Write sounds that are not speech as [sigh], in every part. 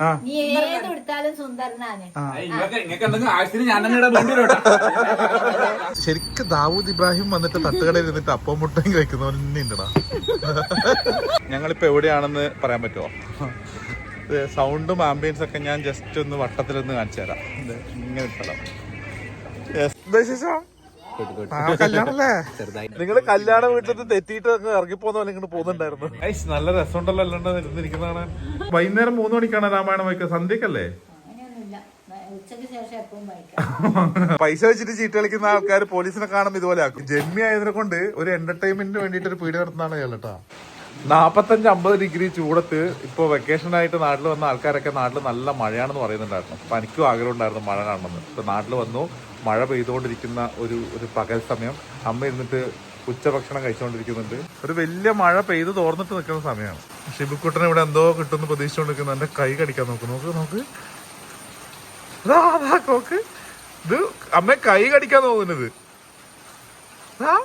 ആ. നീ ഏത് എടുത്താലും സുന്ദരനാണ്. ശരിക്കും ദാവൂദ് ഇബ്രാഹിം വന്നിട്ട് തട്ടുകടയിൽ ഇരുന്നിട്ട് അപ്പം മുട്ടയും ഉണ്ടടാ. ഞങ്ങളിപ്പോ എവിടെയാണെന്ന് പറയാൻ പറ്റുമോ ഇത് സൗണ്ടും ആംബിയൻസ് ഒക്കെ ഞാൻ ജസ്റ്റ് ഒന്ന് വട്ടത്തിലൊന്ന് കാണിച്ചു തരാം. ഇങ്ങനെ സ്ഥലം നിങ്ങൾ കല്യാണ വീട്ടിൽ നിന്ന് തെറ്റിയിട്ട് അങ്ങ് ഇറങ്ങിപ്പോന്ന ഇങ്ങോട്ട് പോകുന്നുണ്ടായിരുന്നു. നല്ല രസമുണ്ടല്ലോ അല്ലാണ്ട് ഇരുന്നിരിക്കുന്നതാണ്. വൈകുന്നേരം മൂന്ന് മണിക്കാണ് രാമായണം വയ്ക്കുക. സന്ധ്യക്കല്ലേ? അങ്ങനെയൊന്നുമില്ല. ഉച്ചയ്ക്ക് ശേഷം എപ്പോഴും [laughs] പൈസ വെച്ചിട്ട് ചീട്ട് കളിക്കുന്ന ആൾക്കാർ പോലീസിനെ കാണുമ്പോൾ ഇതുപോലെ ആക്കും. ജന്മി ആയതിനെ കൊണ്ട് ഒരു എന്റർടൈൻമെന്റിന് വേണ്ടിട്ട് ഒരു പീഡി നടത്തുന്നതാണ് കേട്ടോ. നാപ്പത്തഞ്ച് അമ്പത് ഡിഗ്രി ചൂടത്ത് ഇപ്പൊ വെക്കേഷൻ ആയിട്ട് നാട്ടിൽ വന്ന ആൾക്കാരൊക്കെ നാട്ടിൽ നല്ല മഴയാണെന്ന് പറയുന്നുണ്ടായിരുന്നു. അപ്പൊ എനിക്കും ആഗ്രഹം ഉണ്ടായിരുന്നു മഴ കാണണമെന്ന്. ഇപ്പൊ നാട്ടിൽ വന്നു മഴ പെയ്തുകൊണ്ടിരിക്കുന്ന ഒരു ഒരു പകൽ സമയം. അമ്മ ഇരുന്നിട്ട് ഉച്ചഭക്ഷണം കഴിച്ചുകൊണ്ടിരിക്കുന്നുണ്ട്. ഒരു വലിയ മഴ പെയ്ത് തോർന്നിട്ട് നിൽക്കുന്ന സമയമാണ്. ഷിബുക്കുട്ടൻ ഇവിടെ എന്തോ കിട്ടുമെന്ന് പ്രതീക്ഷിച്ചുകൊണ്ടിരിക്കുന്നു. എന്റെ കൈ കടിക്കാൻ നോക്ക്. നോക്ക് നോക്ക്. നോക്ക്. ഇത് അമ്മ കൈ കടിക്കാൻ തോന്നുന്നത്. ദാ.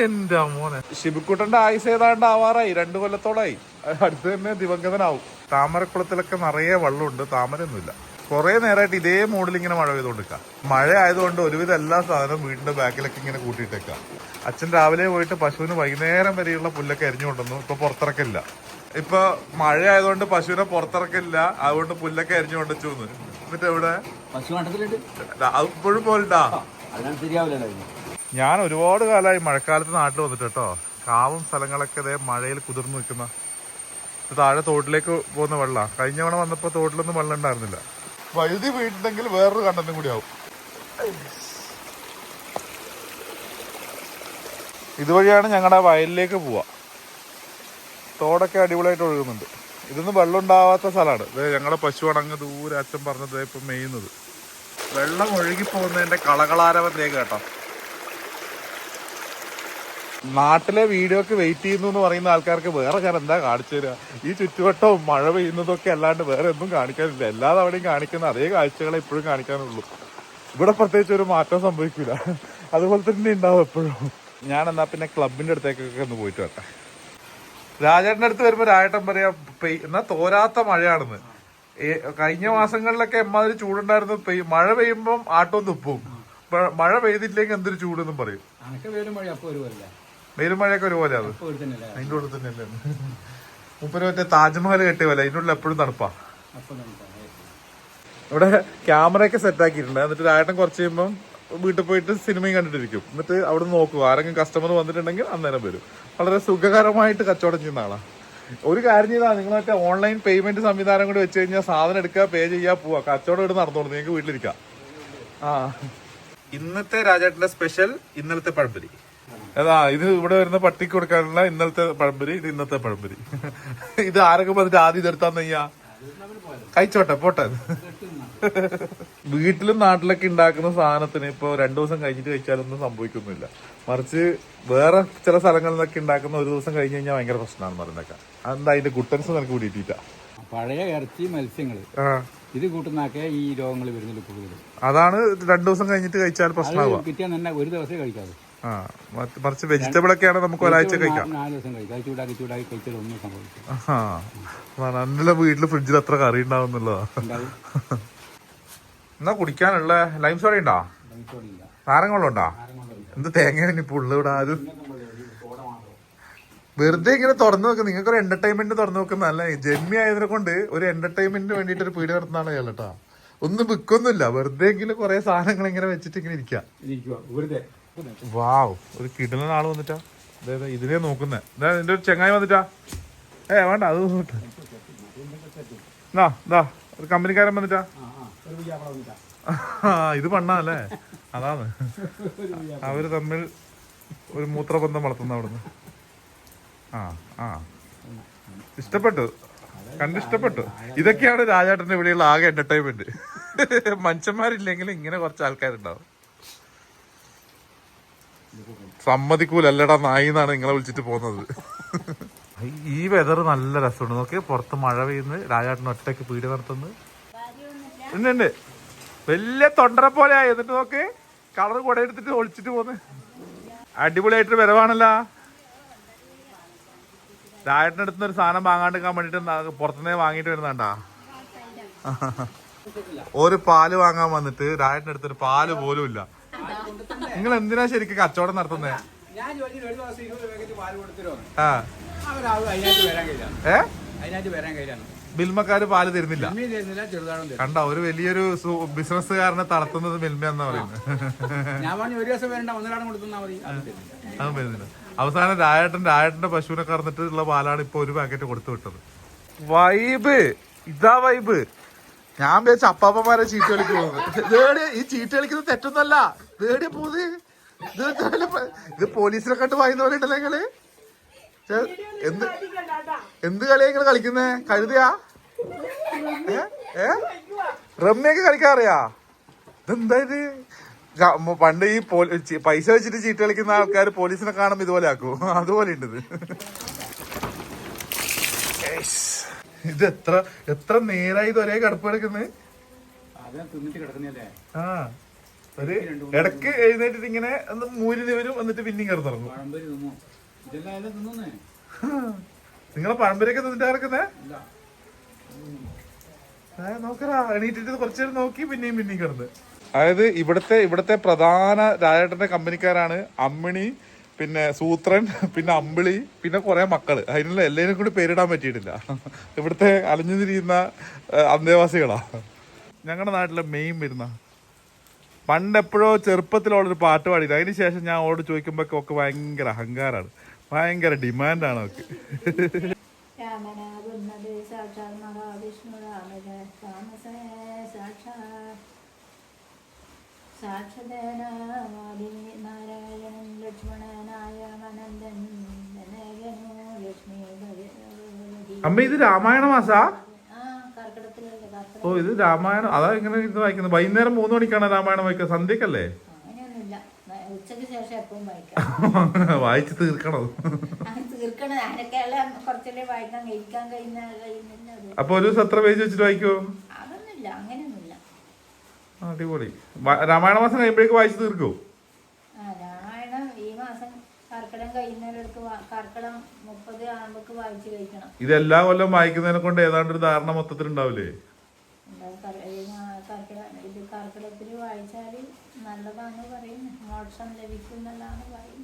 എന്റെ മോനെ. ശിബിക്കുട്ടന്റെ ആയുസ് ഏതാണ്ട് ആവാറായി രണ്ടു കൊല്ലത്തോളായി. അടുത്ത് തന്നെ ദിവംഗതനാവും താമരക്കുളത്തിലൊക്കെ നിറയെ വെള്ളമുണ്ട് താമരയൊന്നുമില്ല. കുറെ നേരമായിട്ട് ഇതേ മോഡിൽ ഇങ്ങനെ മഴ പെയ്തുകൊണ്ട് മഴ ആയതുകൊണ്ട് ഒരുവിധം എല്ലാ സാധനവും വീടിന്റെ ബാക്കിലൊക്കെ ഇങ്ങനെ കൂട്ടിയിട്ടേക്കാം. അച്ഛൻ രാവിലെ പോയിട്ട് പശുവിന് വൈകുന്നേരം വരെയുള്ള പുല്ലൊക്കെ അരിഞ്ഞു കൊണ്ടുവന്നു ഇപ്പൊ പുറത്തിറക്കില്ല. ഇപ്പൊ മഴ ആയതുകൊണ്ട് പശുവിനെ പുറത്തിറക്കില്ല. അതുകൊണ്ട് പുല്ലൊക്കെ എരിഞ്ഞു കൊണ്ടുവച്ചു എന്നിട്ട് എവിടെ? അത് ഇപ്പോഴും പോലിട്ടാ. ഞാൻ ഒരുപാട് കാലമായി മഴക്കാലത്ത് നാട്ടിൽ വന്നിട്ട് കേട്ടോ. കാവും സ്ഥലങ്ങളൊക്കെ ഇതേ മഴയിൽ കുതിർന്നു നിൽക്കുന്ന താഴെ തോട്ടിലേക്ക് പോകുന്ന വെള്ളം. കഴിഞ്ഞ തവണ വന്നപ്പോൾ തോട്ടിലൊന്നും വെള്ളം ഉണ്ടായിരുന്നില്ല. വഴുതി വീട്ടിലെങ്കിൽ വേറൊരു കണ്ടെന്നും കൂടി ആവും. ഇതുവഴിയാണ് ഞങ്ങളുടെ വയലിലേക്ക് പോവാ. തോടൊക്കെ അടിപൊളിയായിട്ട് ഒഴുകുന്നുണ്ട്. ഇതൊന്നും വെള്ളം ഉണ്ടാവാത്ത സ്ഥലമാണ്. ഇത് ഞങ്ങളുടെ പശുവാണ് അങ്ങ് ദൂരെ അച്ഛൻ പറഞ്ഞത് ഇപ്പം മെയ്യുന്നത്. വെള്ളം ഒഴുകി പോകുന്നതിന്റെ കളകളാരവത്തിലേക്ക് കേട്ടോ. നാട്ടിലെ വീഡിയോക്ക് വെയിറ്റ് ചെയ്യുന്നു എന്ന് പറയുന്ന ആൾക്കാർക്ക് വേറെ ഞാൻ എന്താ കാണിച്ചു തരിക ഈ ചുറ്റുവട്ടവും മഴ പെയ്യുന്നതൊക്കെ അല്ലാണ്ട് വേറെ ഒന്നും കാണിക്കാനില്ല. എല്ലാ തവണയും കാണിക്കുന്ന അതേ കാഴ്ചകളെ ഇപ്പോഴും കാണിക്കാനുള്ളൂ. ഇവിടെ പ്രത്യേകിച്ച് ഒരു മാറ്റം സംഭവിക്കില്ല അതുപോലെ തന്നെ ഉണ്ടാവും എപ്പോഴും. ഞാൻ എന്നാ പിന്നെ ക്ലബിന്റെ അടുത്തേക്കൊക്കെ ഒന്ന് പോയിട്ട് വരട്ടെ. രാജേട്ടന്റെ അടുത്ത് വരുമ്പോ രാജേട്ടൻ പറയാ എന്നാ തോരാത്ത മഴയാണെന്ന്. കഴിഞ്ഞ മാസങ്ങളിലൊക്കെ എമ്മാതിരി ചൂടുണ്ടായിരുന്നു. മഴ പെയ്യുമ്പം ആട്ടവും തുപ്പും മഴ പെയ്തില്ലെങ്കിൽ എന്തൊരു ചൂടെന്നും പറയും. വെയിലും മഴയൊക്കെ ഒരുപോലെ അത്. അതിന്റെ ഉള്ളിൽ തന്നെയല്ലേ മുപ്പര് മറ്റേ താജ്മഹൽ കെട്ടിയ പോലെ അതിന്റെ ഉള്ളിൽ എപ്പോഴും തണുപ്പാ. ഇവിടെ ക്യാമറയൊക്കെ സെറ്റ് ആക്കിയിട്ടുണ്ട്. എന്നിട്ട് ആയിട്ടം കുറച്ച് കഴിയുമ്പം വീട്ടിൽ പോയിട്ട് സിനിമയും കണ്ടിട്ടിരിക്കും. എന്നിട്ട് അവിടെ നോക്കും ആരെങ്കിലും കസ്റ്റമർ വന്നിട്ടുണ്ടെങ്കിൽ അന്നേരം വരും. വളരെ സുഖകരമായിട്ട് കച്ചവടം ചെയ്യുന്ന ആളാണ് ഒരു കാര്യം ചെയ്താൽ നിങ്ങൾ മറ്റേ ഓൺലൈൻ പേയ്മെന്റ് സംവിധാനം കൂടി വെച്ച് കഴിഞ്ഞാൽ സാധനം എടുക്കുക പേ ചെയ്യാ പോവാ. കച്ചവടം ഇവിടെ നടന്നോളൂ. നിങ്ങൾക്ക് വീട്ടിലിരിക്കാം. ആ. ഇന്നത്തെ രാജേട്ടന്റെ സ്പെഷ്യൽ ഇന്നലത്തെ പഴംപൊരി. അതാ ഇത് ഇവിടെ വരുന്ന പട്ടിക്ക് കൊടുക്കാനുള്ള ഇന്നലത്തെ പഴംപൊരി ഇത് ഇന്നത്തെ പഴംപൊരി. [laughs] ഇത് ആരൊക്കെ വന്നിട്ട് ആദ്യം ഇതെടുത്താന്ന് ചെയ്യാ കഴിച്ചോട്ടെ പോട്ടെ. [laughs] വീട്ടിലും നാട്ടിലൊക്കെ ഉണ്ടാക്കുന്ന സാധനത്തിന് ഇപ്പൊ രണ്ടു ദിവസം കഴിഞ്ഞിട്ട് കഴിച്ചാലൊന്നും സംഭവിക്കുന്നില്ല മറിച്ച് വേറെ ചില സ്ഥലങ്ങളിൽ നിന്നൊക്കെ ഉണ്ടാക്കുന്ന ഒരു ദിവസം കഴിഞ്ഞ് കഴിഞ്ഞാൽ ഭയങ്കര പ്രശ്നമാണ് പറയുന്നൊക്കെ അതെന്താ അതിന്റെ ഗുട്ടൻസ് നിനക്ക് കൂടിയിട്ടില്ല? പഴയ ഇറച്ചി മത്സ്യങ്ങൾ ഇത് കൂട്ടുന്നാക്കേ ഈ രോഗങ്ങൾ വരുന്നില്ല കൂടുതൽ അതാണ് രണ്ടു ദിവസം കഴിഞ്ഞിട്ട് കഴിച്ചാൽ പ്രശ്നമാവുക. കിട്ടിയാൽ തന്നെ ഒരു ദിവസമേ കഴിക്കാവൂ. ആ മറിച്ച് വെജിറ്റബിൾ ഒക്കെയാണ് നമുക്ക് ഒരാഴ്ച കഴിക്കാം. ആ നല്ല വീട്ടിൽ ഫ്രിഡ്ജിൽ അത്ര കറി ഉണ്ടാവുന്നുള്ളതാ. ഉണ്ടാവും. എന്നാ കുടിക്കാനുള്ള ലൈം സോഡ ഉണ്ടോ? നാരങ്ങ വെള്ളം ഉണ്ടോ? എന്ത് തേങ്ങയാണ് ഇപ്പൊ ഉള്ളത് ഇവിടെ ആരും വെറുതെ ഇങ്ങനെ തുറന്നു നോക്കുന്നു നിങ്ങൾക്ക് ഒരു എന്റർടൈൻമെന്റ് തുറന്നു നോക്കുന്ന അല്ല ജന്മി ആയതിനെ കൊണ്ട് ഒരു എന്റർടൈൻമെന്റിന് വേണ്ടിട്ട് ഒരു പീടി നടത്തുന്നതാണ് അയാൾ കേട്ടോ ഒന്നും വിൽക്കൊന്നുമില്ല വെറുതെ എങ്കിലും കുറെ സാധനങ്ങൾ ഇങ്ങനെ വെച്ചിട്ട് ഇങ്ങനെ ഇരിക്കാം. ഇരിക്കുക വെറുതെ. വാവ് ഒരു കിടലൻ ആൾ വന്നിട്ടാ. ദേ, ഇതിനെ നോക്കുന്നേ. ഇതാ നിന്റെ ഒരു ചെങ്ങായി വന്നിട്ടാ. ഏ വേണ്ട അത് നോക്കട്ടെ എന്നാ ദാ ഒരു കമ്പനിക്കാരൻ വന്നിട്ടാ. ഇത് പണ്ണല്ലേ? അതാണ്. അവർ തമ്മിൽ ഒരു മൂത്രബന്ധം വളർത്തുന്ന അവിടുന്ന്. ആ ആ. ഇഷ്ടപ്പെട്ടു. കണ്ടിഷ്ടപ്പെട്ടു. ഇതൊക്കെയാണ് രാജാട്ടന്റെ ഇവിടെയുള്ള ആകെ എന്റർടൈൻമെന്റ് മനുഷ്യന്മാരില്ലെങ്കിൽ ഇങ്ങനെ കുറച്ച് ആൾക്കാരുണ്ടാവും. സമ്മതിക്കൂലല്ലടാ നായി എന്നാണ് നിങ്ങളെ വിളിച്ചിട്ട് പോകുന്നത്. ഈ വെതർ നല്ല രസമുണ്ട്. നോക്കി പുറത്ത് മഴ പെയ്യുന്നത് രാജാട്ടൻ ഒറ്റയ്ക്ക് പീടി നടത്തുന്നു ഉണ്ട് വലിയ തൊണ്ടര പോലെ ആയി. എന്നിട്ട് നോക്ക് കളർ കുട എടുത്തിട്ട് ഒളിച്ചിട്ട് പോന്ന് അടിപൊളിയായിട്ട് വരവാണല്ലോ. രായട്ടിന്റെ അടുത്ത് ഒരു സാധനം വാങ്ങാണ്ടിരിക്കാൻ വേണ്ടിട്ട് പുറത്തുനിന്നേ വാങ്ങിട്ട് വരുന്നുണ്ടാ ഒരു പാൽ വാങ്ങാൻ വന്നിട്ട് രായട്ടിന്റെ അടുത്തൊരു പാൽ പോലും ഇല്ല. നിങ്ങൾ എന്തിനാ ശരിക്കും കച്ചവടം നടത്തുന്നത് ഞാൻ ചോദിച്ചിട്ട് ഒരു ദിവസം ഇരുപത് പാക്കറ്റ് പാൽ കൊടുത്തിരുന്നു ആ. അവരാവും അതിനകത്ത് വരാൻ കഴിയില്ല. ഏ? അതിനകത്ത് വരാൻ കഴിയില്ല. മിൽമക്കാര് പാൽ തരുന്നില്ല. അമ്മയും തരുന്നില്ല ചെറുതാണോ തരും കണ്ട ഒരു വലിയൊരു ബിസിനസ്സുകാരനെ തളർത്തുന്നത് മിൽമ എന്നാ പറയുന്നത്. ഞാൻ പറഞ്ഞു ഒരു ദിവസം വരണ്ട ഒന്നരാടം കൊടുത്താൽ മതി. അത് തരും അതും വരുന്നില്ല അവസാനം രായേട്ടൻ രായേട്ടന്റെ പശുവിനെ കറന്നിട്ടുള്ള പാലാണ് ഇപ്പൊ ഒരു പാക്കറ്റ് കൊടുത്തു വിട്ടത്. വൈബ്. ഇതാ വൈബ്. ഞാൻ വിചാരിച്ച അപ്പാപ്പന്മാരെ ചീട്ട് കളിക്കുന്നത് [laughs] ഈ ചീട്ട് കളിക്കുന്നത് തെറ്റൊന്നല്ല. ഇതേടെ പോത്? ഇത് പോലീസിനെ കണ്ട് വായിന്ന് പോലെ ഉണ്ടല്ലോ നിങ്ങൾ എന്ത് എന്ത് കളിയാ നിങ്ങൾ കളിക്കുന്നേ? കഴുതയാ? ഏ? റമ്മിയൊക്കെ കളിക്കാറിയാ ഇതെന്താ ഇത്? പണ്ട് ഈ പോ പൈസ വെച്ചിട്ട് ചീട്ട് കളിക്കുന്ന ആൾക്കാര് പോലീസിനെ കാണുമ്പോ ഇതുപോലെ ആക്കും. [laughs] അതുപോലെ ഉണ്ട് ഇത്. ഇത് എത്ര എത്ര നേരായി ഇത് ഒരേ കടുപ്പ് കിടക്കുന്നത് ആ. ഒരു ഇടയ്ക്ക് എഴുന്നേറ്റിട്ട് ഇങ്ങനെ ഒന്ന് മൂരി വരും എന്നിട്ട് പിന്നെയും കിടന്നിറങ്ങും നിങ്ങളെ പഴമ്പരൊക്കെ നിന്നിട്ട് കിടക്കുന്നേ നോക്കടാ എണീറ്റിട്ട് കുറച്ചു നേരം നോക്കി പിന്നെയും പിന്നെയും കിടന്ന്. അതായത് ഇവിടുത്തെ ഇവിടുത്തെ പ്രധാന രാജേട്ടന്റെ കമ്പനിക്കാരാണ് അമ്മിണി പിന്നെ സൂത്രൻ പിന്നെ അമ്പിളി പിന്നെ കുറെ മക്കൾ. അതിനുള്ള എല്ലാവരും കൂടി പേരിടാൻ പറ്റിയിട്ടില്ല. ഇവിടുത്തെ അലഞ്ഞു തിരിയുന്ന അന്തേവാസികളാ. ഞങ്ങളുടെ നാട്ടിലെ മെയിൻ വരുന്ന പണ്ട് എപ്പോഴോ ചെറുപ്പത്തിലോളൊരു പാട്ട് പാടിയത് അതിന് ശേഷം ഞാൻ ഓട് ചോദിക്കുമ്പോൾ ഒക്കെ ഭയങ്കര അഹങ്കാരാണ്. ഭയങ്കര ഡിമാൻഡാണ് ഒക്കെ രാമനാകുന്നത് സാക്ഷാൽ മഹാവിഷ്ണു രാമജ താമസേ സാക്ഷാത് സാക്ഷാദി നാരായണൻ ലക്ഷ്മണനായ അനന്തൻ ജനകനു ലക്ഷ്മി ഭഗവതി. അമ്മ ഇത് രാമായണ മാസാ ഓ ഇത് രാമായണം. അതാ ഇങ്ങനെ ഇത് വായിക്കുന്നത്. വൈകുന്നേരം മൂന്ന് മണിക്കാണ് രാമായണം വായിക്കുക. സന്ധ്യക്കല്ലേ? ശേഷം എപ്പോഴും വായിക്കാം. വായിച്ച് തീർക്കണോ. തീർക്കണം. കുറച്ചല്ലേ വായിക്കാൻ കഴിക്കാൻ കഴിയുന്ന കഴിയുന്നില്ല അപ്പൊ ഒരു ദിവസം എത്ര പേജ് വെച്ചിട്ട് വായിക്കോ? അതൊന്നുമില്ല. അങ്ങനെയൊന്നുമില്ല. അടിപൊളി. രാമായണ മാസം കഴിയുമ്പോഴേക്ക് വായിച്ച് തീർക്കോ ആ രാമായണം ഈ മാസം കർക്കിടം കഴിയുന്നവർക്ക് കർക്കിടം മുപ്പത് ആകുമ്പോക്ക് വായിച്ചു കഴിക്കണം ഇത് എല്ലാ കൊല്ലം വായിക്കുന്നതിനെ കൊണ്ട് ഏതാണ്ട് ഒരു ധാരണ മൊത്തത്തിൽ ഉണ്ടാവില്ലേ?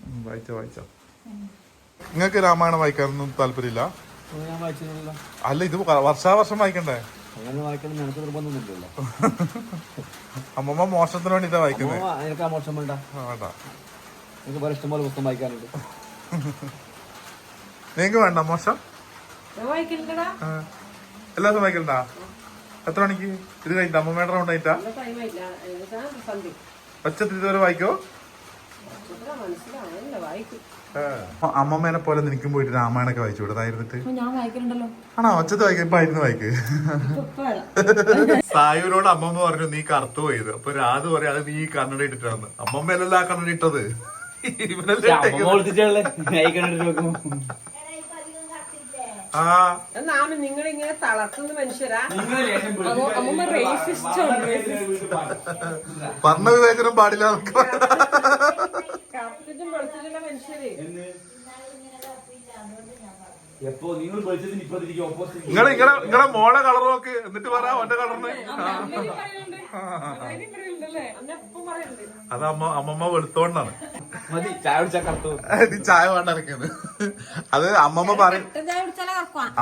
നിങ്ങക്ക് വായിച്ചോ വായിച്ചോ. നിങ്ങൾക്ക് രാമായണം വായിക്കാനൊന്നും താല്പര്യമില്ല? അല്ല ഇത് വർഷാവർഷം വായിക്കണ്ടേ? അങ്ങനെ വായിക്കണം നിനക്ക് നിർബന്ധമൊന്നുമില്ലല്ലോ. അമ്മമ്മ മോഷണത്തിന് വേണ്ടിട്ടാ വായിക്കുന്നത് ആ മോശം വേണ്ട. വേണ്ട. നിനക്ക് വേറെ ഇഷ്ടംപോലെ പുസ്തകം വായിക്കാനുണ്ട്. നിങ്ങൾക്ക് വേണ്ട മോശം. എല്ലാ ദിവസവും വായിക്കണ്ടാ എത്ര മണിക്ക്? ഇത് കഴിഞ്ഞ അമ്മമ്മയുടെ റൗണ്ട് ആയിട്ടാ ഒച്ചത്തിൽ ഇതുവരെ വായിക്കോ? അമ്മമ്മേനെ പോലെ നിനക്കും പോയിട്ട് രാമായണൊക്കെ വായിച്ചു വിടതായിരുന്നിട്ട് ആണോ? ഒച്ചത്ത് വായിക്കും ഇപ്പൊ ആയിരുന്നു വായിക്ക്. [laughs] സായുവിനോട് അമ്മമ്മ പറഞ്ഞു നീ കറുത്തു പോയത്. അപ്പൊ രാത് പറയാ അത് നീ കണ്ണട ഇട്ടിട്ടാണ് അമ്മമ്മയല്ലല്ലോ ആ കണ്ണട ഇട്ടത്. തളർത്തുന്ന മനുഷ്യരാ. അമ്മ- റേസിസ്റ്റ് പറഞ്ഞ വിവേചനം പാടില്ല എന്നൊക്കെ. കറുത്തിട്ടും വെളുത്തിട്ടുള്ള മനുഷ്യര്. നിങ്ങളെ നിങ്ങളെ നിങ്ങളെ മോളെ കളർ നോക്ക്. എന്നിട്ട് പറ അവന്റെ കളറിന് അത് അമ്മ അമ്മമ്മ വെളുത്തോണ്ടാണ്. മതി ചായ വേണ്ടിറക്കുന്നത് അത് അമ്മമ്മ പറയും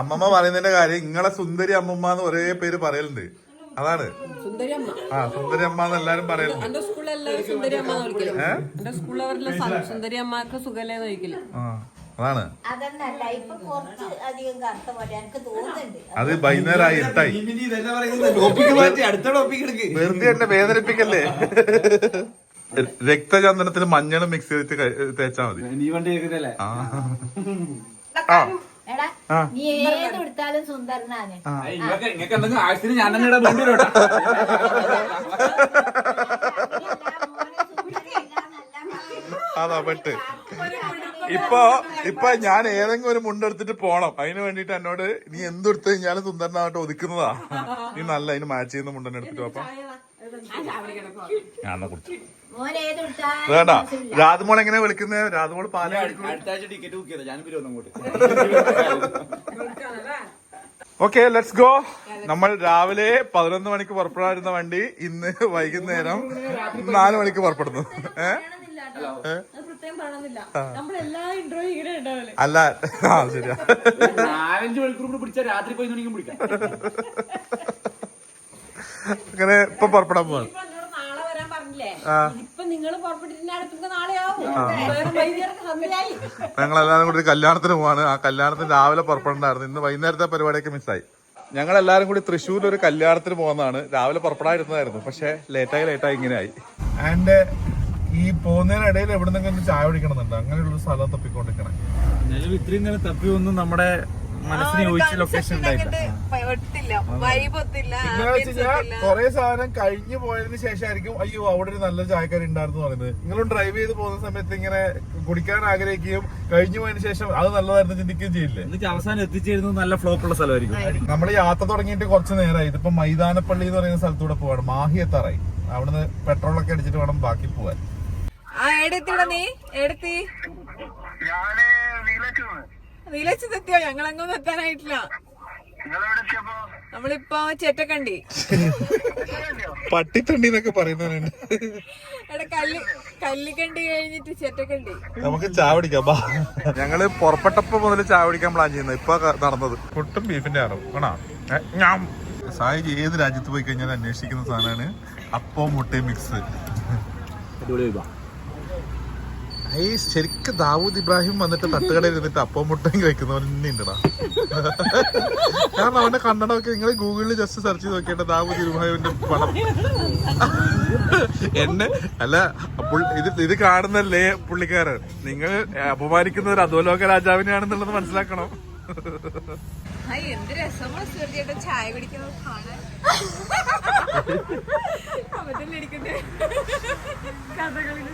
അമ്മമ്മ പറയുന്നതിന്റെ കാര്യം നിങ്ങളെ സുന്ദരി അമ്മമ്മ എന്ന് ഒരേ പേര് പറയലുണ്ട്. അതാണ്. സുന്ദരി അമ്മ. ആ സുന്ദരി അമ്മ എന്ന് എല്ലാരും പറയലുണ്ട്. എന്റെ സുന്ദരി അമ്മ സുന്ദരി അമ്മയ്ക്ക് സുഖല്ലേ നോക്കില്ല ആ. അതാണ്. അത് വൈകുന്നേരമായി ഇരുട്ടായി. വെറുതെ എന്നെ വേദനിപ്പിക്കല്ലേ? രക്തചന്ദനത്തിൽ മഞ്ഞളും മിക്സ് ചെയ്തിട്ട് തേച്ചാ മതി. നീ ഏത് എടുത്താലും സുന്ദരനാണ്. എന്തെങ്കിലും ഞാൻ തന്നെ വേണ്ടി അതാ പെട്ട്. ഇപ്പൊ ഇപ്പൊ ഞാൻ ഏതെങ്കിലും ഒരു മുണ്ടെടുത്തിട്ട് പോണം. അതിന് വേണ്ടിട്ട് എന്നോട് നീ എന്തെടുത്ത് കഴിഞ്ഞാലും സുന്ദരനായിട്ട് ഒതുക്കുന്നതാ. നീ നല്ല അതിന് മാച്ച് ചെയ്യുന്ന മുണ്ടെന്നെ എടുത്തിട്ട് അപ്പൊ. ഞാൻ കുടിച്ചു മോൻ ഏത് വിട്ടാലും വേണ്ട. രാധമോൾ എങ്ങനെ വിളിക്കുന്നത് രാധമോൾ പാല അടുത്ത ആഴ്ച ടിക്കറ്റ് ബുക്ക് ചെയ്താ ഞാൻ വരുമോ അങ്ങോട്ട്. ഓക്കെ ലെറ്റ്സ് ഗോ നമ്മൾ രാവിലെ പതിനൊന്ന് മണിക്ക് പുറപ്പെടാതിരുന്ന വണ്ടി ഇന്ന് വൈകുന്നേരം നാല് മണിക്ക് പുറപ്പെടുന്നു. ഏ? അല്ല ആ ശരിയാ. നാലഞ്ച് മണിക്കൂർ കൂടി പിടിച്ചാൽ രാത്രി പോയി പിടിക്കാം. അങ്ങനെ ഇപ്പൊ പുറപ്പെടാൻ പോവാണ് സന്ധ്യയായി ഞങ്ങൾ എല്ലാവരും കൂടി കല്യാണത്തിന് പോവാണ്. ആ കല്യാണത്തിന് രാവിലെ പുറപ്പെടണ്ടായിരുന്നു. ഇന്ന് വൈകുന്നേരത്തെ പരിപാടിയൊക്കെ മിസ്സായി. ഞങ്ങൾ എല്ലാരും കൂടി തൃശ്ശൂരിൽ ഒരു കല്യാണത്തിന് പോകുന്നതാണ്. രാവിലെ പുറപ്പെടാതിരുന്നതായിരുന്നു. പക്ഷെ ലേറ്റായി ലേറ്റായി ഇങ്ങനെയായി ആൻഡ് ഈ പോകുന്നതിനിടയിൽ എവിടെ നിന്നെങ്കിലും ചായ കുടിക്കണമെന്നുണ്ട്? അങ്ങനെയുള്ള സ്ഥലം തപ്പിക്കൊണ്ടിരിക്കണം. എന്നാലും ഇത്രയും നേരം തപ്പി ഒന്നും നമ്മുടെ മനസ്സിന് ചോദിച്ച ലൊക്കേഷൻ ഒത്തില്ല കൊറേ സാധനം കഴിഞ്ഞു പോയതിന് ശേഷമായിരിക്കും അയ്യോ അവിടെ ഒരു നല്ല ചായക്കാരി ഉണ്ടായിരുന്നു പറയുന്നത്. നിങ്ങളും ഡ്രൈവ് ചെയ്ത് പോകുന്ന സമയത്ത് ഇങ്ങനെ കുടിക്കാൻ ആഗ്രഹിക്കുകയും കഴിഞ്ഞു പോയതിനു ശേഷം അത് നല്ലതായിരുന്നു ചിന്തിക്കുകയും ചെയ്യില്ലേ? എന്നിട്ട് അവസാനം എത്തിച്ചേരുന്നത് നല്ല ഫ്ലോപ്പ് ഉള്ള സ്ഥലമായിരിക്കും. നമ്മൾ യാത്ര തുടങ്ങിയിട്ട് കുറച്ച് നേരമായി ഇതിപ്പോ മൈതാനപ്പള്ളി എന്ന് പറയുന്ന സ്ഥലത്തൂടെ പോവാണ്. മാഹിയത്തറായി അവിടുന്ന് പെട്രോളൊക്കെ അടിച്ചിട്ട് വേണം ബാക്കി പോവാൻ. ആ എടുത്തിട നീ എടുത്തി. ഞങ്ങൾ ഞങ്ങളങ്ങൊന്നും എത്താനായിട്ടില്ല. നമ്മളിപ്പോ ചെറ്റക്കണ്ടി. പട്ടിത്തണ്ടി എന്നൊക്കെ പറയുന്നവരുണ്ട്. എടാ കല്ലി കല്ലിക്കണ്ടി കഴിഞ്ഞിട്ട് ചെറ്റക്കണ്ടി. നമുക്ക് ചാവടിക്കാം ബാ. ഞങ്ങൾ പുറപ്പെട്ടപ്പോ മുതൽ ചാവടിക്കാൻ പ്ലാൻ ചെയ്യുന്നത്. ഇപ്പൊ നടന്നത്. പുട്ടും ബീഫിന്റെ അറിവ് ആണോ? ഞാൻ സായി ഏത് രാജ്യത്ത് പോയി കഴിഞ്ഞാൽ അന്വേഷിക്കുന്ന സാധനമാണ് അപ്പവും മുട്ടയും മിക്സ് ഈ ശരിക്ക് ദാവൂദ് ഇബ്രാഹിം വന്നിട്ട് തട്ടുകടയിൽ ഇരുന്നിട്ട് അപ്പം മുട്ടയും കഴിക്കുന്നവൻ ഉണ്ടടാ കാരണം അവന്റെ കണ്ണടമൊക്കെ നിങ്ങൾ ഗൂഗിളിൽ ജസ്റ്റ് സെർച്ച് ചെയ്ത് നോക്കിയിട്ട് ദാവൂദ് ഇബ്രാഹിമിന്റെ പടം. എന്നെ അല്ല ഇത് ഇത് കാണുന്നല്ലേ പുള്ളിക്കാരൻ? നിങ്ങൾ അപമാനിക്കുന്ന ഒരു അധോലോക രാജാവിനെയാണെന്നുള്ളത് മനസ്സിലാക്കണം. എന്ത് രസമാണ് ചായ കുടിക്കുന്നത് കാണാൻ. കഥകളിയുടെ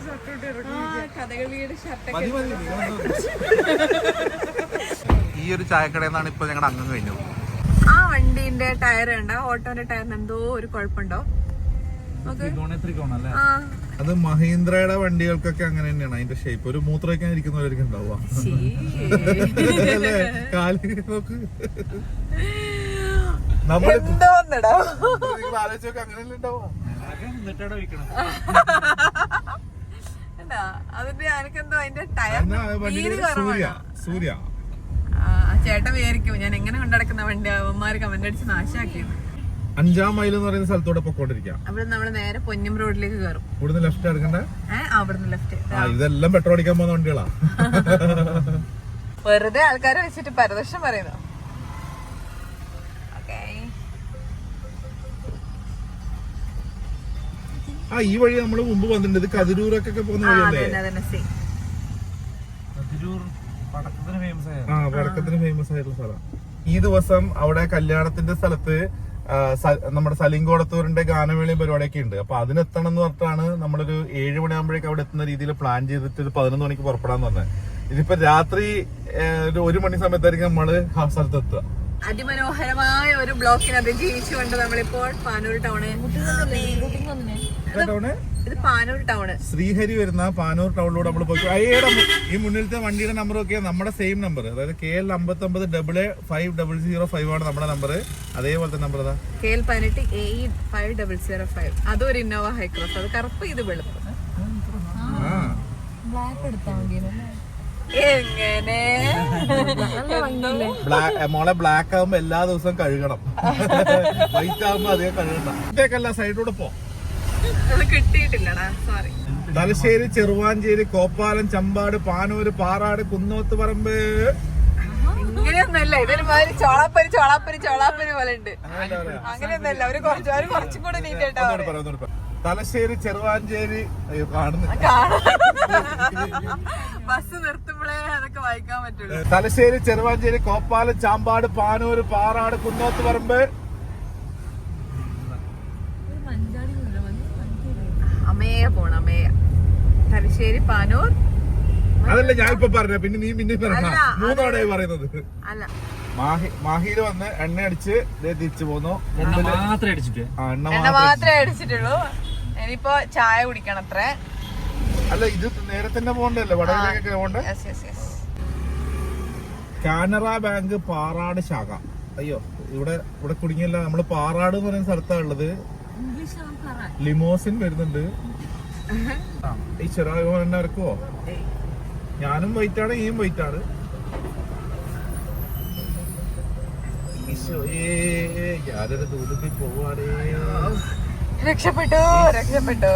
ഷർട്ട് കഥകളിയുടെ ഷർട്ടൊക്കെ ഈ ഒരു ചായക്കടയിൽ നിന്നാണ് ഇപ്പൊ ഞങ്ങളുടെ അംഗം കഴിഞ്ഞത്. ആ വണ്ടിന്റെ ടയർ ഉണ്ടോ ഓട്ടോന്റെ ടയറിന് എന്തോ ഒരു കുഴപ്പമുണ്ടോ? അത് മഹീന്ദ്രയുടെ വണ്ടികൾക്കൊക്കെ അങ്ങനെ തന്നെയാണ് അതിന്റെ ഷേപ്പ് ഒരു മൂത്രമൊക്കെ ഇരിക്കുന്നവരൊക്കെ ഉണ്ടാവുക. കാൽ നോക്ക്. [laughs] നമ്മൾ അങ്ങനെയല്ലേ ഉണ്ടാവുക? എന്താ [laughs] അതിന്റെ എനിക്കെന്തോ അതിന്റെ ടയർ സൂര്യ ചേട്ടൻ വിചാരിക്കും ഞാൻ എങ്ങനെ കൊണ്ടടക്കുന്ന വണ്ടി അവന്മാര് കമന്റ് അടിച്ച് നാശാക്കിയത് അഞ്ചാം മൈൽ എന്ന് പറയുന്ന സ്ഥലത്തൂടെ പൊക്കോണ്ടിരിക്കാം. അവിടെ നമ്മൾ നേരെ പൊന്നം റോഡിലേക്ക് കയറും ഇവിടുന്ന് ലെഫ്റ്റ് എടുക്കണ്ട? അവിടുന്ന് ലെഫ്റ്റ് ആ ഇതെല്ലാം പെട്രോൾ അടിക്കാൻ പോകുന്ന വണ്ടികളാ. [laughs] വെറുതെ ആൾക്കാരെ വെച്ചിട്ട് പരദർശം പറയുന്നു ആ ഈ വഴി നമ്മൾ മുമ്പ് വന്നിട്ടുണ്ട്. ഇത് കതിരൂരൊക്കെ പോകുന്ന വഴിയല്ലേ? അതന്നെ അതന്നെ സി. തിരൂർ പടക്കത്തിന് ഫേമസ് ആയ ആ വടക്കത്തിന് ഫേമസ് ആയിട്ടുള്ള സ്ഥലം. ഈ ദിവസം അവിടെ കല്യാണത്തിന്റെ സ്ഥലത്ത് നമ്മുടെ സലീം നമ്മുടെ സലിംകോടത്തൂരിന്റെ ഗാനമേളയും പരിപാടിയൊക്കെ ഉണ്ട്. അപ്പൊ അതിനെത്തണം എന്ന് പറഞ്ഞിട്ടാണ് നമ്മളൊരു ഏഴ് മണിയാകുമ്പോഴേക്ക് അവിടെ എത്തുന്ന രീതിയിൽ പ്ലാൻ ചെയ്തിട്ട് ഒരു പതിനൊന്ന് മണിക്ക് പുറപ്പെടാന്ന് പറഞ്ഞത്. ഇതിപ്പോ രാത്രി ഒരു ഒരു മണി സമയത്തായിരിക്കും നമ്മൾ ആ സ്ഥലത്ത് എത്തുക. അതിമനോഹരമായ ഒരു ബ്ലോക്കിനെ അതിജീവിച്ചുകൊണ്ട് നമ്മളിപ്പോൾ പാനൂർ ടൗണ്. ഇത് പാനൂർ ടൗണ് ശ്രീഹരി വരുന്ന പാനൂർ ടൗണിലൂടെ നമ്മൾ പോയി. അയ്യയുടെ ഈ മുന്നിലത്തെ വണ്ടിയുടെ നമ്പർ ഒക്കെ നമ്മുടെ സെയിം നമ്പർ അതായത് കെ എൽ അമ്പത്തി ഒമ്പത് double A five double zero five ആണ് നമ്മുടെ നമ്പർ അതേപോലത്തെ നമ്പർ അതാ കെ എൽ പതിനെട്ട് A five double zero five അതും ഒരു ഇന്നോവ ഹൈക്രോസ് അത് കറുപ്പ് ഇത് വെളുപ്പ്. ആ എങ്ങനെ? ബ്ലാക്ക് മോളെ ബ്ലാക്ക് ആകുമ്പോ എല്ലാ ദിവസവും കഴുകണം. [laughs] വൈറ്റ് ആകുമ്പോ അധികം കഴുകണ്ട. ഇതേക്കല്ല സൈഡിലൂടെ പോ. കിട്ടിയിട്ടില്ലടാ സോറി തലശ്ശേരി ചെറുവാഞ്ചേരി കോപ്പാലം ചമ്പാട് പാനൂര് പാറാട് കുന്നോത്ത് പറമ്പ്. ഇങ്ങനെയൊന്നുമല്ല ഇതൊരു മാതിരി ചോളാപ്പരി ചോളാപ്പരി ചോളാപ്പരി പോലെ ഉണ്ട്. അങ്ങനെയൊന്നുമല്ല അവർ കുറച്ച് അവർ കുറച്ചും കൂടെ നീറ്റ് ആയിട്ടാ. തലശ്ശേരി ചെറുവാഞ്ചേരി അയ്യോ, കാണുന്നു ബസ് നിർത്തുമ്പോഴേ അതൊക്കെ വായിക്കാൻ പറ്റുള്ളൂ. തലശ്ശേരി ചെറുവാഞ്ചേരി കോപ്പാലം ചാമ്പാട് പാനൂര് പാറാട് കുന്നോത്ത് പറമ്പ്. അമേയ പോണം അമേയ തലശ്ശേരി പാനൂർ. അതല്ല ഞാൻ ഇപ്പൊ പറഞ്ഞ പിന്നെ നീ പിന്നെ പറഞ്ഞ മൂന്നോടെ പറയുന്നത്. അല്ല. മാഹി മാഹിയിൽ വന്ന് എണ്ണ അടിച്ച് ദേ തിരിച്ചു പോന്നു. എണ്ണ എണ്ണ മാത്രം മാത്രമേ അടിച്ചിട്ടുള്ളൂ. ഇനിയിപ്പോ ചായ കുടിക്കണം അത്രേ അല്ല ഇത് നേരെ തന്നെ പോകണ്ടല്ലേ? വടകരയൊക്കെ പോകണ്ടേ? Yes yes yes Canara bank Parad ശാഖ. അയ്യോ ഇവിടെ ഇവിടെ കുടുങ്ങിയല്ല നമ്മൾ പാറാട് എന്ന് പറയുന്ന സ്ഥലത്താണ് ഉള്ളത്. ലിമോസിൻ വരുന്നുണ്ട്. ആ, ഈ ചെറിയ തന്നെ ഇറക്കുവോ? ഞാനും വൈറ്റ് ആണ് ഈയും വൈറ്റ് ആണ്. ഈശോയേ, ഞാനൊരു ദൂരത്തിൽ പോവാടേ രക്ഷപ്പെട്ടു രക്ഷപ്പെട്ടു.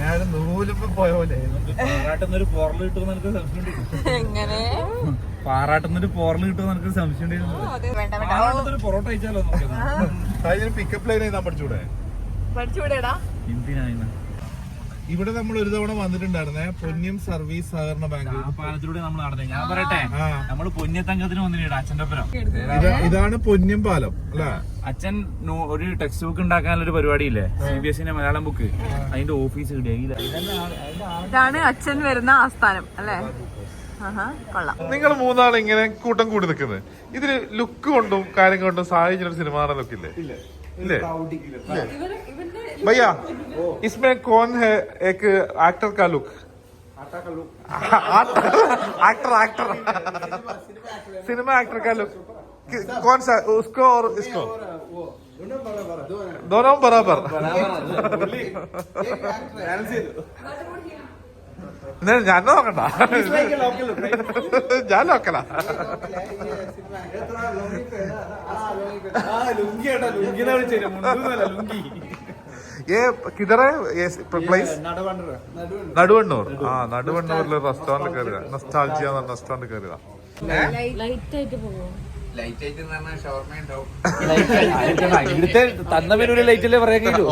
ഞാൻ നൂലിപ്പോ പോയ പോലെ. പാറാട്ടുന്നൊരു പോറൽ കിട്ടുമോ എനിക്ക് സംശയം എങ്ങനെ? പാറാട്ടുന്നൊരു പോറൽ കിട്ടുമോ നിനക്ക് സംശയം ഉണ്ടായിരുന്നു വേണ്ട വേണ്ട. പാറാട്ടുന്നൊരു പൊറോട്ട കഴിച്ചാലോ നമുക്ക്? അതിന് പിക്കപ്പ് ലൈൻ എഴുതാൻ പഠിച്ചൂടെ? ഇവിടെ നമ്മൾ ഒരു തവണ വന്നിട്ടുണ്ടായിരുന്നേ പൊന്നിയം സർവീസ് സഹകരണ ബാങ്ക് ആ പാലത്തിലൂടെ നമ്മൾ നടന്നേ. ഞാൻ പറയട്ടെ നമ്മൾ പൊന്നിയത്തങ്കത്തിന് വന്നിട്ട് അച്ഛന്റെ ഒപ്പരം. ഇതാണ് പൊന്നിയം പാലം അല്ല? അച്ഛൻ ഒരു ടെക്സ്റ്റ് ബുക്ക് ഉണ്ടാക്കാനുള്ള ഒരു പരിപാടിയില്ലേ? സി ബി എസ് സിന്റെ മലയാളം ബുക്ക് അതിന്റെ ഓഫീസ് കിട്ടിയ ഇതാണ് അച്ഛൻ വരുന്ന ആസ്ഥാനം അല്ലേ? നിങ്ങൾ മൂന്നാൾ ഇങ്ങനെ കൂട്ടം കൂടി നിൽക്കുന്നത്. ഇതിന് ലുക്ക് കൊണ്ടും കാര്യം കൊണ്ടും സാഹചര്യം സിനിമ ലുക്ക് ഇല്ലേ? ഇല്ലേ. भैया इसमें कौन है एक एक्टर का look actor actor cinema actor का लुक कौन सा उसको और इसको दोनों बराबर ഞാൻ- ഞാൻ നോക്കണ്ട. ഞാൻ നോക്കല. ഏ കിതറേ പ്ലേസ് നടുവണ്ണൂർ. ആ നടുവണ്ണൂരിലെ റെസ്റ്റോറന്റ് കയറുക നസ്റ്റാൾജിയ ലൈറ്റ് റെസ്റ്റോറന്റ് കയറുക ഇവിടുത്തെ തന്ന പേര് ലൈറ്റ് അല്ലേ പറയാൻ കഴിയൂ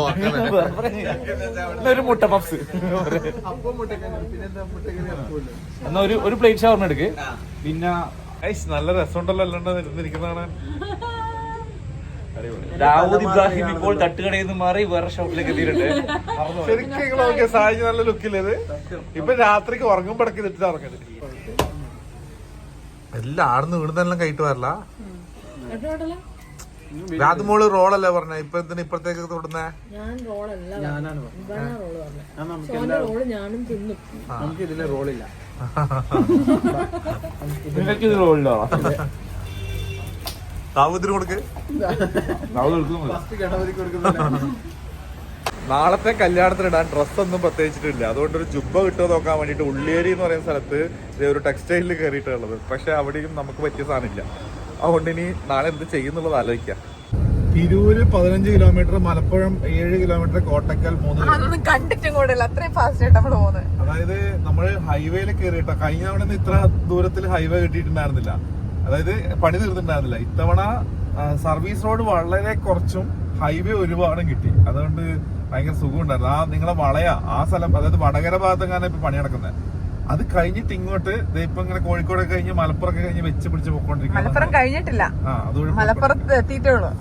ഒരു മുട്ട പപ്സ് എന്നാ ഒരു ഒരു പ്ലേറ്റ് ഷവർമ എടുക്ക്. പിന്നെ ഐസ് നല്ല രസമുണ്ടല്ലോ അല്ലാണ്ട് ഇരുന്നിരിക്കുന്നതാണ്. ദാവൂദ് ഇബ്രാഹിം ഇപ്പോൾ തട്ടുകടയിൽ നിന്ന് മാറി വേറെ ഷോപ്പിലേക്ക് എത്തിയിട്ടുണ്ട്. ശരിക്കും നോക്കിയ സാഹചര്യം നല്ല ലുക്കില്ലത് ഇപ്പൊ രാത്രിക്ക് ഉറങ്ങും പടക്കി തെറ്റിട്ട് ഇറങ്ങുന്നത് എല്ലാം ആടുന്ന് വീടുന്നെല്ലാം കഴിട്ട് വരല രാത്മോൾ റോളല്ലേ പറഞ്ഞ? ഇപ്പൊ എന്തിനാ ഇപ്പഴത്തേക്ക് തൊടുന്നേ? ഞാൻ റോളല്ല റോൾ ഞാനും തിന്നും. നമുക്ക് ഇതിലെ റോളില്ല. നിങ്ങൾക്ക് ഇത് റോളിലോ? ദാവൂദിന് കൊടുക്ക്. നാളത്തെ കല്യാണത്തിന് ഇടാൻ ഡ്രസ് ഒന്നും പ്രത്യേകിച്ചിട്ടില്ല. അതുകൊണ്ട് ഒരു ജുബ്ബ കിട്ടുമോ നോക്കാൻ വേണ്ടിട്ട് ഉള്ളിയേരി എന്ന് പറയുന്ന സ്ഥലത്ത് ഒരു ടെക്സ്റ്റൈലിൽ കയറിയിട്ടുള്ളത് പക്ഷെ അവിടെയും നമുക്ക് പറ്റിയ സാധനമില്ല. അതുകൊണ്ട് ഇനി നാളെ എന്ത് ചെയ്യുന്നുള്ളത് ആലോചിക്കാം. തിരൂര് പതിനഞ്ച് കിലോമീറ്റർ മലപ്പുറം ഏഴ് കിലോമീറ്റർ കോട്ടക്കൽ മൂന്ന് അതൊന്നും കണ്ടിട്ടും കൂടെ അത്രയും ഫാസ്റ്റ് ആയിട്ട് നമ്മൾ പോകുന്നത്. അതായത് നമ്മൾ ഹൈവേയിൽ കയറിയിട്ട കഴിഞ്ഞ തവണ ഇത്ര ദൂരത്തിൽ ഹൈവേ കിട്ടിയിട്ടുണ്ടായിരുന്നില്ല. അതായത് പണി തീർന്നിട്ടുണ്ടായിരുന്നില്ല. ഇത്തവണ സർവീസ് റോഡ് വളരെ കുറച്ചും ഹൈവേ ഒരുപാടും കിട്ടി. അതുകൊണ്ട് ഭയങ്കര സുഖമുണ്ടായിരുന്നു ആ നിങ്ങളെ വളയ. ആ സ്ഥലം അതായത് വടകര ഭാഗത്തെങ്ങാനും ഇപ്പൊ പണി നടക്കുന്നത് അത് കഴിഞ്ഞിട്ട് ഇങ്ങോട്ട് ദേ ഇപ്പൊ ഇങ്ങനെ കോഴിക്കോട് കഴിഞ്ഞ് മലപ്പുറം ഒക്കെ കഴിഞ്ഞ് വെച്ച് പിടിച്ച് മലപ്പുറം കഴിഞ്ഞിട്ടില്ല. മലപ്പുറത്ത് എത്തിയിട്ടേ ഉള്ളൂ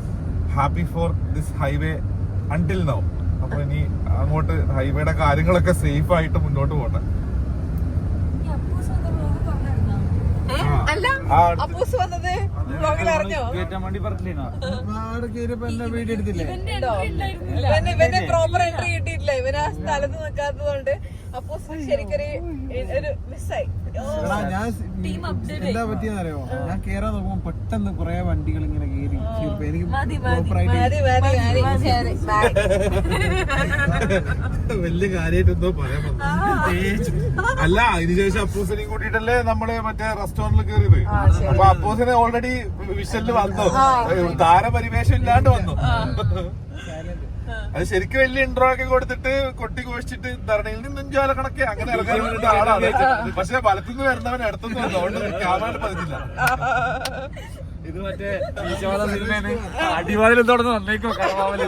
happy for this highway until now അപ്പൊ ഇനി അങ്ങോട്ട് ഹൈവേയുടെ കാര്യങ്ങളൊക്കെ സേഫ് ആയിട്ട് മുന്നോട്ട് പോകട്ടെ ഏ? അല്ല ആ, അപ്പൂസ് വന്നത് ബ്ലോഗിൽ അറിഞ്ഞോ? കയറ്റാൻ വേണ്ടി പറഞ്ഞില്ലേനോ ഉണ്ടോ? ഇവന് ഇവന് പ്രോപ്പർ എൻട്രി കിട്ടിയിട്ടില്ല. ഇവന് ആ സ്ഥലത്ത് നിൽക്കാത്തതുകൊണ്ട് അപ്പൂസ് ശരിക്കൊരു ഒരു മിസ്സായി എന്താ പറ്റിയെന്നറിയോ? ഞാൻ കേറാൻ നോക്കുമ്പോ പെട്ടെന്ന് കുറെ വണ്ടികൾ ഇങ്ങനെ കേറി. എനിക്ക് [laughs] വലിയ കാര്യമായിട്ട് പറയാൻ. അല്ല ഇതിനുശേഷം അപ്പൂസിനെയും കൂട്ടിട്ടല്ലേ നമ്മൾ മറ്റേ റെസ്റ്റോറന്റിൽ കയറിയത് അപ്പൊ അപ്പൂസിനെ ഓൾറെഡി വിഷലിൽ വന്നു. താരപരിവേഷം ഇല്ലാണ്ട് വന്നു. അത് ശരിക്കും വലിയ ഇൻട്രോ ഒക്കെ കൊടുത്തിട്ട് കൊട്ടി കോഴിച്ചിട്ട് ധരണയിൽ നിന്നും ജോല കണക്കെ അങ്ങനെ ഇറങ്ങാൻ വേണ്ടിട്ട് ആളാണ്. പക്ഷെ വലത്തുനിന്ന് വരുന്നവൻ അടുത്തുനിന്ന് വന്നു. അതുകൊണ്ട് ക്യാമറ പതിച്ചില്ല ഇത് മറ്റേ അടിവാതിൽ തുടർന്ന് വന്നേക്കോ. കറവാവൽ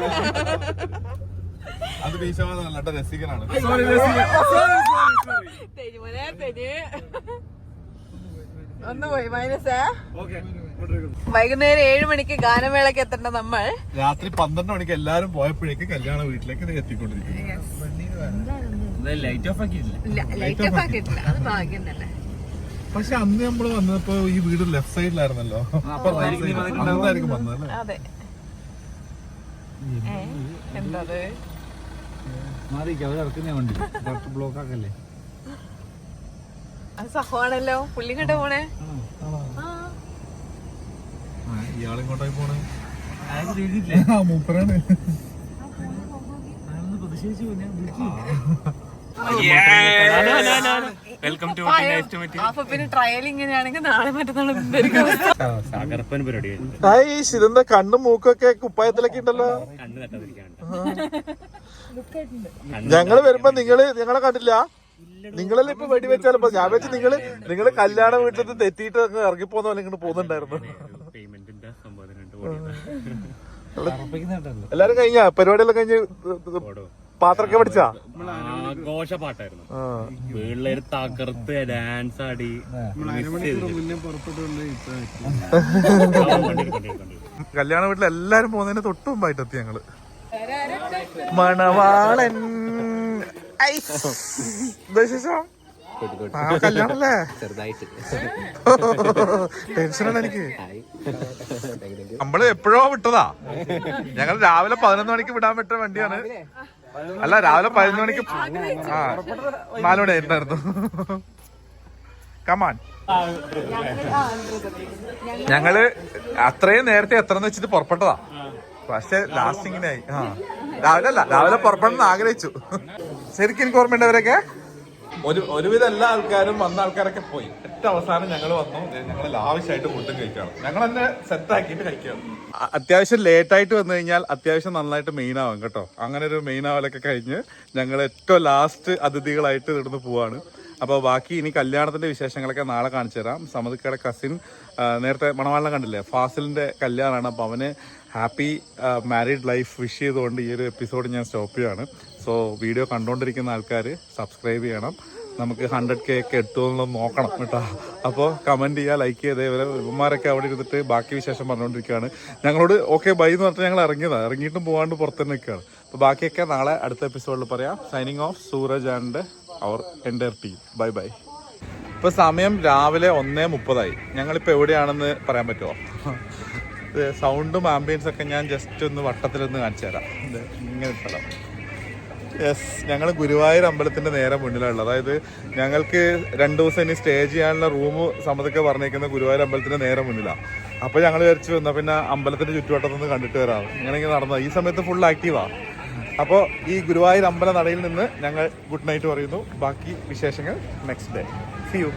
അത് വീശവാദമല്ല കേട്ടോ രസികനാണ്. സോറി സോറി തെഞ്ഞ് ഒന്ന് പോയി മൈനസ് വൈകുന്നേരം ഏഴ് മണിക്ക് ഗാനമേളക്ക് എത്തേണ്ട നമ്മൾ? രാത്രി പന്ത്രണ്ട് മണിക്ക് എല്ലാരും പോയപ്പോഴേക്ക് കല്യാണ വീട്ടിലേക്ക് എത്തിക്കൊണ്ടിരിക്കും ലൈറ്റ് ഓഫ് ആക്കിയില്ല ലൈറ്റ് ഓഫ് ആക്കിയിട്ടില്ല. അത് ഭാഗ്യം തന്നെ പക്ഷെ അന്ന് നമ്മൾ വന്നപ്പോ ഈ വീട് ലെഫ്റ്റ് സൈഡിലായിരുന്നല്ലോ അന്നായിരിക്കും വന്നത് അതെ. അവർ ഇറക്കുന്ന വണ്ടി. ബ്ലോക്ക് ആക്കല്ലേ? അത് സഹമാണല്ലോ. പുള്ളി കണ്ട പോണേ. ഇയാളിങ്ങോട്ടായി പോണേ ആ മൂപ്പറാണ് വെൽക്കം ടു അപ്പൊ പിന്നെ ട്രയൽ ഇങ്ങനെയാണെങ്കിൽ നാളെ മറ്റന്നാൾ ഇതെന്താ കണ്ണും മൂക്കൊക്കെ കുപ്പായത്തിലൊക്കെ ഉണ്ടല്ലോ? ഞങ്ങൾ വരുമ്പോ നിങ്ങൾ ഞങ്ങളെ കണ്ടില്ല? നിങ്ങളല്ലേ ഇപ്പൊ വെടി വെച്ചാൽ ഞാൻ വെച്ച് നിങ്ങൾ നിങ്ങൾ കല്യാണ വീട്ടിൽ നിന്ന് തെറ്റിയിട്ട് അങ്ങ് ഇറങ്ങിപ്പോന്ന പോലെ ഇങ്ങോട്ട് പോകുന്നുണ്ടായിരുന്നു. എല്ലാരും കഴിഞ്ഞ? പരിപാടിയെല്ലാം കഴിഞ്ഞ് പാത്രമൊക്കെ പഠിച്ചാ. പിള്ളേര് തകർത്ത് ഡാൻസ് ആടി മുന്നേ പുറപ്പെട്ടുകൊണ്ട് ഇപ്പൊ കല്യാണ വീട്ടിൽ എല്ലാരും പോകുന്നതിന് തൊട്ടുമുമ്പായിട്ട് എത്തി ഞങ്ങൾ. മണവാളൻ കല്യാണല്ലേ? ടെൻഷനാണ് എനിക്ക്. നമ്മൾ എപ്പോഴോ വിട്ടതാ. ഞങ്ങൾ രാവിലെ പതിനൊന്ന് മണിക്ക് വിടാൻ പറ്റുന്ന വണ്ടിയാണ്. അല്ല രാവിലെ പതിനൊന്ന് മണിക്ക് ആ നാല് മണി ആയിട്ടുണ്ടായിരുന്നു കമാൻ ഞങ്ങൾ അത്രയും നേരത്തെ എത്രന്ന് വെച്ചിട്ട് പുറപ്പെട്ടതാ. പക്ഷെ ലാസ്റ്റ് ഇങ്ങനെ ആയി. ആ. രാവിലെ അല്ല രാവിലെ പുറപ്പെടുന്ന ആഗ്രഹിച്ചു. ശരിക്കും എനിക്ക് ഓർമ്മയുണ്ടവരൊക്കെ ഒരു ഒരുവിധ എല്ലാ ആൾക്കാരും വന്ന ആൾക്കാരൊക്കെ പോയി. ഏറ്റവും അവസാനം ഞങ്ങൾ വന്നു. ഞങ്ങൾ ആവശ്യമായിട്ട് ഫുഡും കഴിക്കണം ഞങ്ങൾ തന്നെ സെറ്റ് ആക്കിയിട്ട് കഴിക്കണം അത്യാവശ്യം ലേറ്റ് ആയിട്ട് വന്നു കഴിഞ്ഞാൽ അത്യാവശ്യം നന്നായിട്ട് മെയിൻ ആവാം കേട്ടോ. അങ്ങനെ ഒരു മെയിൻ ആവലൊക്കെ കഴിഞ്ഞ് ഞങ്ങൾ ഏറ്റവും ലാസ്റ്റ് അതിഥികളായിട്ട് ഇവിടുന്ന് പോവാണ്. അപ്പോൾ ബാക്കി ഇനി കല്യാണത്തിന്റെ വിശേഷങ്ങളൊക്കെ നാളെ കാണിച്ചു തരാം സമതിക്കയുടെ കസിൻ നേരത്തെ മണവാളിനെ കണ്ടില്ലേ? ഫാസിലിന്റെ കല്യാണമാണ് അപ്പോൾ അവന് ഹാപ്പി മാരീഡ് ലൈഫ് വിഷ് ചെയ്തുകൊണ്ട് ഈ ഒരു എപ്പിസോഡ് ഞാൻ സ്റ്റോപ്പ് ചെയ്യാണ് സോ വീഡിയോ കണ്ടുകൊണ്ടിരിക്കുന്ന ആൾക്കാർ സബ്സ്ക്രൈബ് ചെയ്യണം. നമുക്ക് ഹൺഡ്രഡ് കെ ഒക്കെ എത്തുമെന്ന് നോക്കണം കേട്ടോ. അപ്പോൾ കമന്റ് ചെയ്യുക ലൈക്ക് ചെയ്ത് ഇവരെ ഇവന്മാരൊക്കെ അവിടെ ഇരുന്നിട്ട് ബാക്കി വിശേഷം പറഞ്ഞുകൊണ്ടിരിക്കുകയാണ് ഞങ്ങളോട് ഓക്കെ ബൈ എന്ന് പറഞ്ഞിട്ട് ഞങ്ങൾ ഇറങ്ങിയതാണ് ഇറങ്ങിയിട്ടും പോകാണ്ട് പുറത്ത് തന്നെ നിൽക്കുകയാണ്. അപ്പോൾ ബാക്കിയൊക്കെ നാളെ അടുത്ത എപ്പിസോഡിൽ പറയാം. Signing off Suraj and our എന്റെ ടീം ബൈ ബൈ ഇപ്പോൾ സമയം രാവിലെ ഒന്നേ മുപ്പതായി. ഞങ്ങളിപ്പോൾ എവിടെയാണെന്ന് പറയാൻ പറ്റുമോ സൗണ്ടും ആംബിയൻസ് ഒക്കെ ഞാൻ ജസ്റ്റ് ഒന്ന് വട്ടത്തിലൊന്ന് കാണിച്ചു തരാം. ഇങ്ങനെ സ്ഥലം. യെസ് ഞങ്ങൾ ഗുരുവായൂർ അമ്പലത്തിന്റെ നേരെ മുന്നിലുള്ളത് അതായത് ഞങ്ങൾക്ക് രണ്ട് ദിവസം ഇനി സ്റ്റേ ചെയ്യാനുള്ള റൂം സമ്മതൊക്കെ പറഞ്ഞേക്കുന്ന ഗുരുവായൂർ അമ്പലത്തിന്റെ നേരെ മുന്നിലാണ് അപ്പോൾ ഞങ്ങൾ വിചാരിച്ചു വന്നാൽ പിന്നെ അമ്പലത്തിന്റെ ചുറ്റുവട്ടത്തൊന്ന് കണ്ടിട്ട് വരാം. ഇങ്ങനെ ഇങ്ങനെ നടന്നത്. ഈ സമയത്ത് ഫുൾ ആക്റ്റീവാണ് അപ്പോൾ ഈ ഗുരുവായൂർ അമ്പല നടയിൽ നിന്ന് ഞങ്ങൾ ഗുഡ് നൈറ്റ് പറയുന്നു. ബാക്കി വിശേഷങ്ങൾ നെക്സ്റ്റ് ഡേ സി യു